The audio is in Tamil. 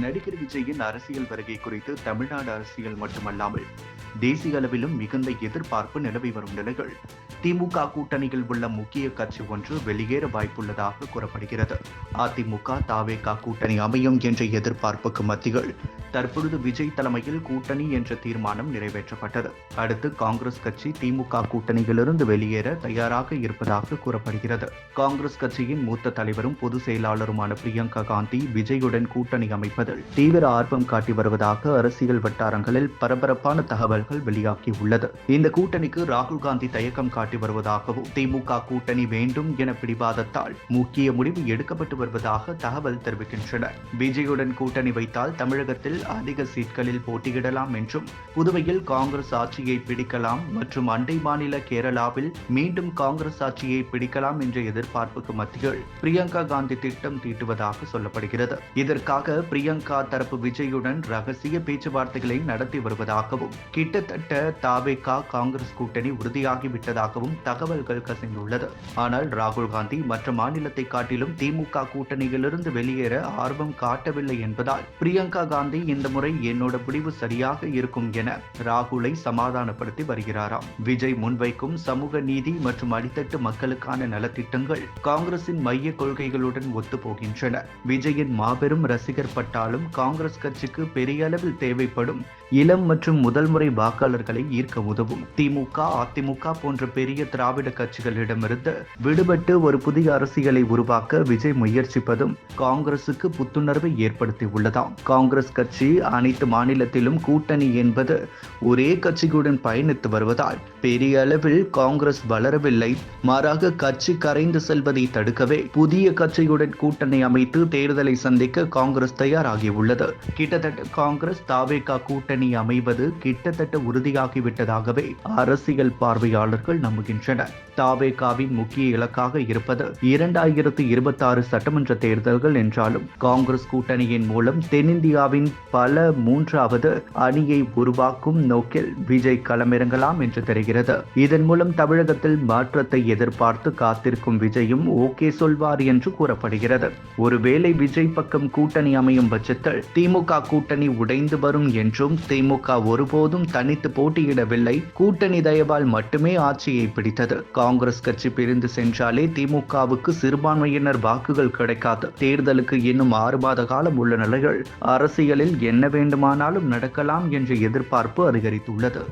நடிகர் விஜயின் அரசியல் வருகை குறித்து தமிழ்நாடு அரசியல் மட்டுமல்லாமல் தேசிய அளவிலும் மிகுந்த எதிர்பார்ப்பு நிலவி வரும் நிலையில் திமுக கூட்டணியில் உள்ள முக்கிய கட்சி ஒன்று வெளியேற வாய்ப்புள்ளதாக கூறப்படுகிறது. அதிமுக தாவேகா கூட்டணி அமையும் என்ற எதிர்பார்ப்புக்கு மத்தியில் தற்பொழுது விஜய் தலைமையில் கூட்டணி என்ற தீர்மானம் நிறைவேற்றப்பட்டது. அடுத்து காங்கிரஸ் கட்சி திமுக கூட்டணியிலிருந்து வெளியேற தயாராக இருப்பதாக கூறப்படுகிறது. காங்கிரஸ் கட்சியின் மூத்த தலைவரும் பொதுச் செயலாளருமான பிரியங்கா காந்தி விஜயுடன் கூட்டணி அமைப்பது அமைப்பதில் தீவிர ஆர்வம் காட்டி வருவதாக அரசியல் வட்டாரங்களில் பரபரப்பான தகவல்கள் வெளியாகியுள்ளது. இந்த கூட்டணிக்கு ராகுல் காந்தி தயக்கம் காட்டி வருவதாகவும் திமுக கூட்டணி வேண்டும் என பிடிவாதத்தால் முக்கிய முடிவு எடுக்கப்பட்டு வருவதாக தகவல் தெரிவிக்கின்றன. பிஜேயுடன் கூட்டணி வைத்தால் தமிழகத்தில் அதிக சீட்களில் போட்டியிடலாம் என்றும் புதுவையில் காங்கிரஸ் ஆட்சியை பிடிக்கலாம் மற்றும் அண்டை மாநில கேரளாவில் மீண்டும் காங்கிரஸ் ஆட்சியை பிடிக்கலாம் என்ற எதிர்பார்ப்புக்கு மத்தியில் பிரியங்கா காந்தி திட்டம் தீட்டுவதாக சொல்லப்படுகிறது. இதற்காக பிரியங்கா தரப்பு விஜயுடன் ரகசிய பேச்சுவார்த்தைகளை நடத்தி வருவதாகவும் கிட்டத்தட்ட தாவேகா காங்கிரஸ் கூட்டணி உறுதியாகிவிட்டதாகவும் தகவல்கள் கசிந்துள்ளது. ஆனால் ராகுல் காந்தி மற்ற மாநிலத்தை காட்டிலும் திமுக கூட்டணியிலிருந்து வெளியேற ஆர்வம் காட்டவில்லை என்பதால் பிரியங்கா காந்தி இந்த முறை என்னோட முடிவு சரியாக இருக்கும் என ராகுலை சமாதானப்படுத்தி வருகிறாராம். விஜய் முன்வைக்கும் சமூக நீதி மற்றும் அடித்தட்டு மக்களுக்கான நலத்திட்டங்கள் காங்கிரசின் மைய கொள்கைகளுடன் ஒத்துப்போகின்றன விஜயின் மாபெரும் ரசிகர் பட்ட பட்டாலும் காங்கிரஸ் கட்சிக்கு பெரிய அளவில் தேவைப்படும் இளம் மற்றும் முதல் முறை வாக்காளர்களை ஈர்க்க உதவும். திமுக அதிமுக போன்ற பெரிய திராவிட கட்சிகளிடமிருந்து விடுபட்டு ஒரு புதிய அரசியலை உருவாக்க விஜய் முயற்சிப்பதும் காங்கிரசுக்கு புத்துணர்வை ஏற்படுத்தி உள்ளதாம். காங்கிரஸ் கட்சி அனைத்து மாநிலத்திலும் கூட்டணி என்பது ஒரே கட்சியுடன் பயணித்து வருவதால் பெரிய அளவில் காங்கிரஸ் வளரவில்லை. மாறாக கட்சி கரைந்து செல்வதை தடுக்கவே புதிய கட்சியுடன் கூட்டணி அமைத்து தேர்தலை சந்திக்க காங்கிரஸ் தயாராகியுள்ளது கிட்டத்தட்ட காங்கிரஸ் தாவேகா கூட்டணி அமைவது கிட்டத்தட்ட உறுதியாகிவிட்டதாகவே அரசியல் பார்வையாளர்கள் நம்புகின்றனர். தாவேகாவின் முக்கிய இலக்காக இருப்பது இரண்டாயிரத்து இருபத்தாறு சட்டமன்ற தேர்தல்கள் என்றாலும் காங்கிரஸ் கூட்டணியின் மூலம் தென்னிந்தியாவின் பல மூன்றாவது அணியை உருவாக்கும் நோக்கில் விஜய் களமிறங்கலாம் என்று தெரிகிறது. இதன் மூலம் தமிழகத்தில் மாற்றத்தை எதிர்பார்த்து காத்திருக்கும் விஜயும் ஓகே சொல்வார் என்று கூறப்படுகிறது. ஒருவேளை விஜய் பக்கம் கூட்டணி அமையும் பட்சத்தில் திமுக கூட்டணி உடைந்து வரும் என்றும் திமுக ஒருபோதும் தனித்து போட்டியிடவில்லை. கூட்டணி தயவால் மட்டுமே ஆட்சியை பிடித்தது. காங்கிரஸ் கட்சி பிரிந்து சென்றாலே திமுகவுக்கு சிறுபான்மையினர் வாக்குகள் கிடைக்காது. தேர்தலுக்கு இன்னும் ஆறு மாத காலம் உள்ள நிலையில் அரசியலில் என்ன வேண்டுமானாலும் நடக்கலாம் என்ற எதிர்பார்ப்பு அதிகரித்துள்ளது.